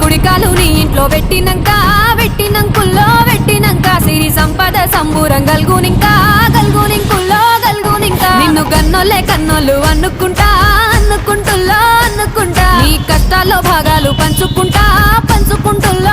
కుడికాలు నీ ఇంట్లో పెట్టినంక పెట్టినంకుల్లో పెట్టినంక. సిరి సంపద సంబూరం గల్గునింకా గల్గునింకుల్లో గల్గునింకా. నిన్ను గన్నోలే కన్నోళ్ళు అనుకుంటా అనుకుంటుల్లో అనుకుంటా నీ కష్టాల్లో భాగాలు పంచుకుంటా పంచుకుంటుల్లో